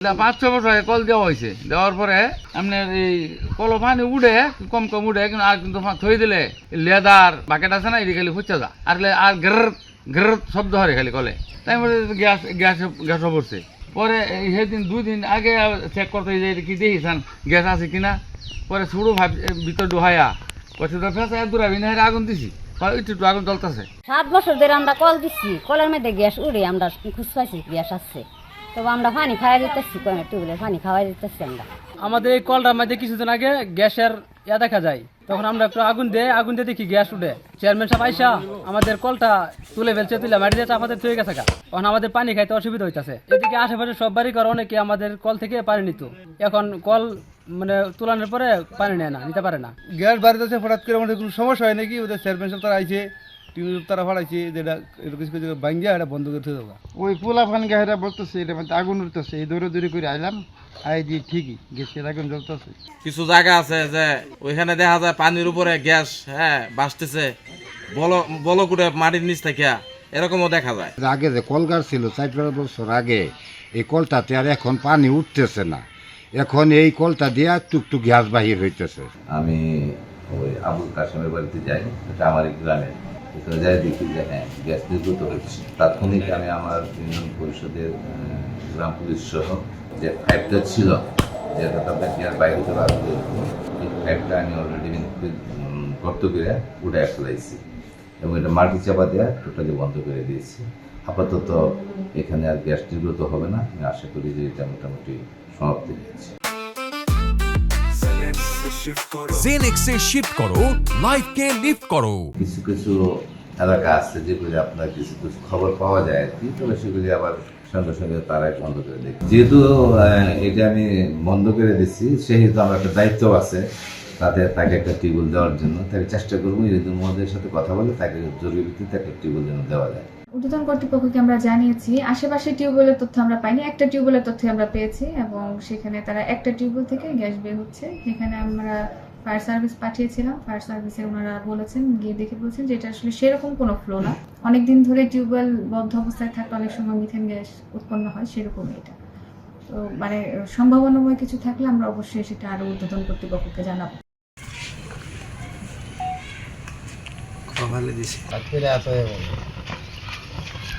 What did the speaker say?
পাঁচ ছ বছর আগে কল দেওয়া হয়েছে। দেওয়ার পরে আপনার এই কল পানি উঠে, কম কম উঠে, কিন্তু আর কিন্তু থই দিলে লেদার বাকেট আছে না এটি খালি ফুচা যা আর আর গ্রর গ্রর শব্দ হরে খালি কলে। তাই গ্যাস গ্যাস, গ্যাসও পড়ছে। পরে সেদিন, দুই দিন আগে চেক করতে যে কি দেখিছেন গ্যাস আছে কিনা পরে ছোটো ভাব ভিতর ডুহাইয়া কচ্ছে তো ফেসা দূরাবি না আগুন দিছি। একটু আগুন জ্বলতেছে। সাত বছর ধরে আমরা কল দিচ্ছি কলের মধ্যে গ্যাস উড়ে আমরা খুঁজ পাইছি গ্যাস আসছে। তবে আমরা পানি খাওয়াই দিতেছি টিউবওয়েলের পানি খাওয়াই দিতেছি আমরা। আমাদের এই কলটার মধ্যে কিছুদিন আগে গ্যাসের ইয়া দেখা যায়। তখন আমরা একটু আগুন দিয়ে আগুন দিয়ে দেখি গ্যাস উঠে। চেয়ারম্যান সাহেব আইসা আমাদের কলটা তুলে ফেলছে তুলে মাটি দিয়ে চাপাতে থয়ে গেছে গা। তখন আমাদের পানি খাইতে অসুবিধা হইতেছে। এদিকে আশেপাশে সব বাড়ি করে অনেকে আমাদের কল থেকে পানি নিত। এখন কল মানে তুলানোর পরে পানি নেয় না নিতে পারে না। গ্যাস বাড়িতে হঠাৎ করে আমাদের কোনো সমস্যা হয় নাকি? ওদের চেয়ারম্যান সাহেব তারা আইছে। টিউব তারা ফাড়াইছে যেটা কিছু কিছু ভাঙ্গিয়া এটা বন্ধ করে দেবো। ওই পোলা ফান গাহেরা বলতেছে এটা মধ্যে আগুন উঠতেছে এই দৌড়ে দৌড়ে করে আইলাম আই দিয়ে ঠিকই গ্যাসের আগুন জ্বলতেছে। কিছু জায়গা আছে যে ওইখানে দেখা যায় পানির উপরে গ্যাস হ্যাঁ বাসতেছে বল বলকুটে মাটির নিচ থেকে এরকমও দেখা যায়। আগে যে কলগার ছিল চার পাঁচ বছর আগে এই কলটাতে আর এখন পানি উঠতেছে না। এখন এই কলটা দিয়ে টুকটুক গ্যাস বাহির হইতেছে। আমি ওই আবুল কাশেমের বাড়িতে যাই এটা আমার এই এখানে যাই দেখি যে হ্যাঁ গ্যাস নির্গত হচ্ছে তাৎক্ষণিক আমি আমার ইউনিয়ন পরিষদের গ্রাম পুলিশ সহ যে পাইপটা ছিল তাদের গ্যাস বাইরে চলে আসবে এই পাইপটা আমি অলরেডি গর্ত করে উঠে ফেলাইছি। এবং এটা মাটি চাপা দেওয়া টোটালি বন্ধ করে দিয়েছি। আপাতত এখানে আর গ্যাস নির্গত হবে না। আমি আশা করি যে এটা মোটামুটি সমাপ্তি হয়েছে। জেনেক্সে শিফট করো লাইফকে লিফট করো। কিছু কিছু এলাকা আছে যেগুলি আপনার কিছু কিছু খবর পাওয়া যায় আর কি তবে সেগুলি আবার সঙ্গে সঙ্গে তারাই বন্ধ করে দেয়। যেহেতু এটা আমি বন্ধ করে দিচ্ছি সেহেতু আমার একটা দায়িত্ব আছে তাতে তাকে একটা টিউবওয়েল দেওয়ার জন্য। তাকে চেষ্টা করব যদি মহোদয়ের সাথে কথা বলে তাকে জরুরি ভিত্তিতে একটা টিউবওয়েল যেন দেওয়া যায়। ঊর্ধ্বতন কর্তৃপক্ষকে আমরা জানিয়েছি আশেপাশে টিউবওয়েলের তথ্য আমরা পাইনি। একটা টিউবওয়েলের তথ্য আমরা পেয়েছি এবং সেখানে তারা একটা টিউবওয়েল থেকে গ্যাস বের হচ্ছে। সেখানে আমরা ফায়ার সার্ভিস পাঠিয়েছিলাম। ফায়ার সার্ভিসে ওনারা বলেছেন গিয়ে দেখে বলছেন যে এটা আসলে সেরকম কোনো ফ্লো না। অনেকদিন ধরে টিউবওয়েল বদ্ধ অবস্থায় থাকলে অনেক সময় মিথেন গ্যাস উৎপন্ন হয় সেরকমই এটা। তো মানে সম্ভাবনাময় কিছু থাকলে আমরা অবশ্যই সেটা আরও উদ্বোধন কর্তৃপক্ষকে জানাব।